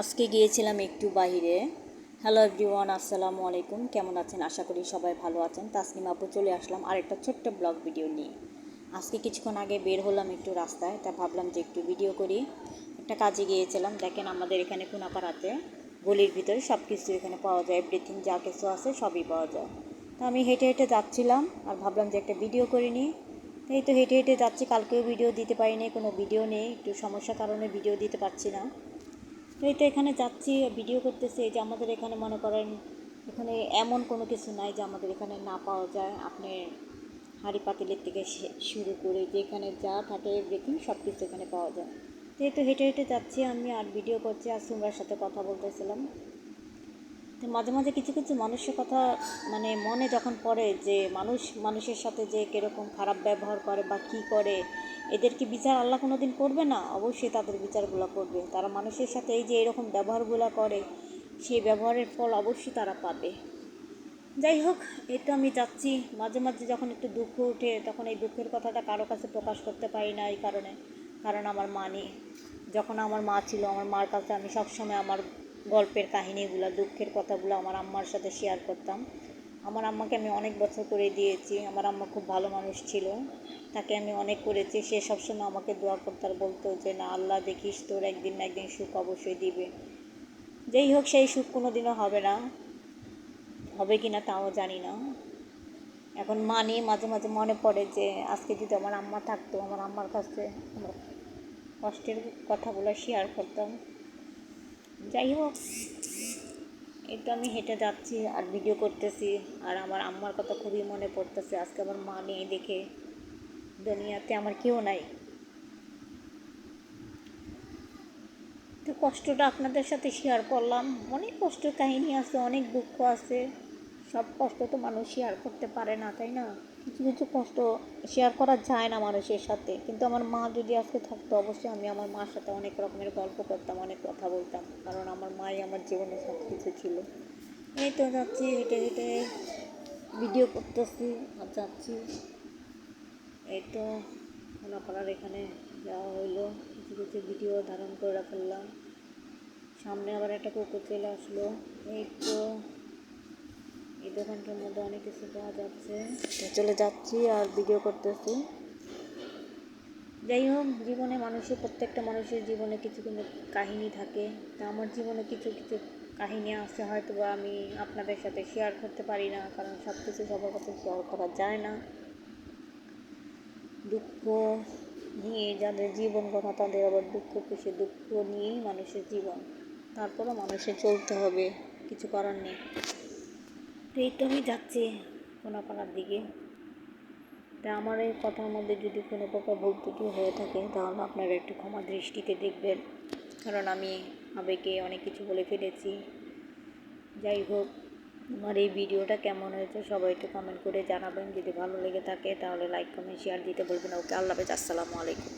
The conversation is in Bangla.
আজকে গিয়েছিলাম একটু বাইরে হ্যালো এভরিওয়ান আসসালামু আলাইকুম। কেমন আছেন? আশা করি সবাই ভালো আছেন। তাসনিম আপু, চলে আসলাম আর একটা ছোট্ট ব্লগ ভিডিও নিয়ে। আজকে কিছুক্ষণ আগে বের হলাম একটু রাস্তায়, তা ভাবলাম যে একটু ভিডিও করি। একটা কাজে গিয়েছিলাম। দেখেন আমাদের এখানে কোনাপাড়াতে, গলির ভিতরে সব কিছু এখানে পাওয়া যায়। এভরিথিং যা কিছু আছে সবই পাওয়া যায়। তা আমি হেঁটে হেঁটে যাচ্ছিলাম আর ভাবলাম যে একটা ভিডিও করে নিই। এই তো হেঁটে হেঁটে যাচ্ছি। কালকেও ভিডিও দিতে পারিনি, কোনো ভিডিও নেই। একটু সমস্যার কারণে ভিডিও দিতে পারছি না। তো তো এখানে যাচ্ছি ভিডিও করতেছি যে আমাদের এখানে মনে করেন এখানে এমন কোনো কিছু নাই যে আমাদের এখানে না পাওয়া যায়। আপনি হাঁড়ি পাতিলের থেকে শুরু করে যেখানে যা থাকে এভরিথিং সব কিছু এখানে পাওয়া যায়। তো হেঁটে হেঁটে যাচ্ছি আমি আর ভিডিও করছি, আর সুমরার সাথে কথা বলতেছিলাম। তো মাঝে মাঝে কিছু কিছু মানুষের কথা মানে মনে যখন পড়ে যে মানুষ, মানুষের সাথে যে কীরকম খারাপ ব্যবহার করে বা কী করে, এদের কি বিচার আল্লাহ কোনো দিন করবে না? অবশ্যই তাদের বিচারগুলো করবে। তারা মানুষের সাথে এই যে এরকম ব্যবহারগুলো করে, সেই ব্যবহারের ফল অবশ্যই তারা পাবে। যাই হোক তো আমি যাচ্ছি। মাঝে মাঝে যখন একটু দুঃখ ওঠে তখন এই দুঃখের কথাটা কারও কাছে প্রকাশ করতে পারি না এই কারণে। কারণ আমার মা নেই। যখন আমার মা ছিল, আমার মার কাছে আমি সবসময় আমার গল্পের কাহিনীগুলো, দুঃখের কথাগুলো আমার আম্মার সাথে শেয়ার করতাম। আমার আম্মাকে আমি অনেক বছর করে দিয়েছি। আমার আম্মা খুব ভালো মানুষ ছিল। তাকে আমি অনেক করেছি। সে সবসময় আমাকে দোয়া করতে আর বলতো যে, না, আল্লাহ দেখিস, তোর একদিন না একদিন সুখ অবশ্যই দিবে। যেই হোক, সেই সুখ কোনো দিনও হবে না। হবে কি না তাও জানি না। এখন মা নিয়ে মাঝে মাঝে মনে পড়ে যে, আজকে যদি আমার আম্মা থাকতো, আমার আম্মার কাছে আমার কষ্টের কথাগুলো শেয়ার করতাম। যাই হোক এই তো আমি হেঁটে যাচ্ছি আর ভিডিও করতেছি। আর আমার আম্মার কথা খুবই মনে পড়তেছে। আজকে আমার মা নেই দেখে। দুনিয়াতে আমার কেউ নাই। তো কষ্টটা আপনাদের সাথে শেয়ার করলাম। অনেক কষ্টের কাহিনী আছে, অনেক দুঃখ আছে। সব কষ্ট তো মানুষ শেয়ার করতে পারে না, তাই না? কিছু কিছু কষ্ট শেয়ার করা যায় না মানুষের সাথে। কিন্তু আমার মা যদি আজকে থাকতো, অবশ্যই আমি আমার মার সাথে অনেক রকমের গল্প করতাম, অনেক কথা বলতাম। কারণ আমার মাই আমার জীবনে সব কিছু ছিল। এই তো যাচ্ছি, হেঁটে হেঁটে ভিডিও করতেছি, আর যাচ্ছি। এই তো কোনাপাড়ার এখানে যাওয়া হইল। কিছু কিছু ভিডিও ধারণ করে রাখলাম সামনে আবার একটা কুকুর চলে আসলো। এই তো এই দোকানটার মধ্যে অনেক কিছু পাওয়া যাচ্ছে। চলে যাচ্ছি আর ভিডিও করতেছি। যাই হোক, জীবনে মানুষের, প্রত্যেকটা মানুষের জীবনে কিছু কিছু কাহিনী থাকে। তা আমার জীবনে কিছু কিছু কাহিনী আছে হয়তো বা আমি আপনাদের সাথে শেয়ার করতে পারি না, কারণ সব কিছু সবার কাছে শেয়ার করা যায় না। দুঃখ নিয়ে যাদের জীবন কথা, তাদের আবার দুঃখ, খুশি দুঃখ নিয়েই মানুষের জীবন। তারপরও মানুষের চলতে হবে, কিছু করার নেই। তো এই তো আমি যাচ্ছি কোনাপাড়ার দিকে। তা আমার এই কথার মধ্যে যদি কোনো প্রকার ভুল ত্রুটি হয়ে থাকে, তাহলে আপনারা একটু ক্ষমা দৃষ্টিতে দেখবেন। কারণ আমি আবেগে অনেক কিছু বলে ফেলেছি। যাই হোক, আমার এই ভিডিওটা কেমন হয়েছে সবাই একটু কমেন্ট করে জানাবেন। যদি ভালো লেগে থাকে, তাহলে লাইক কমেন্ট শেয়ার দিতে বলবেন ওকে, আল্লাহ হাফেজ, আসসালামু আলাইকুম।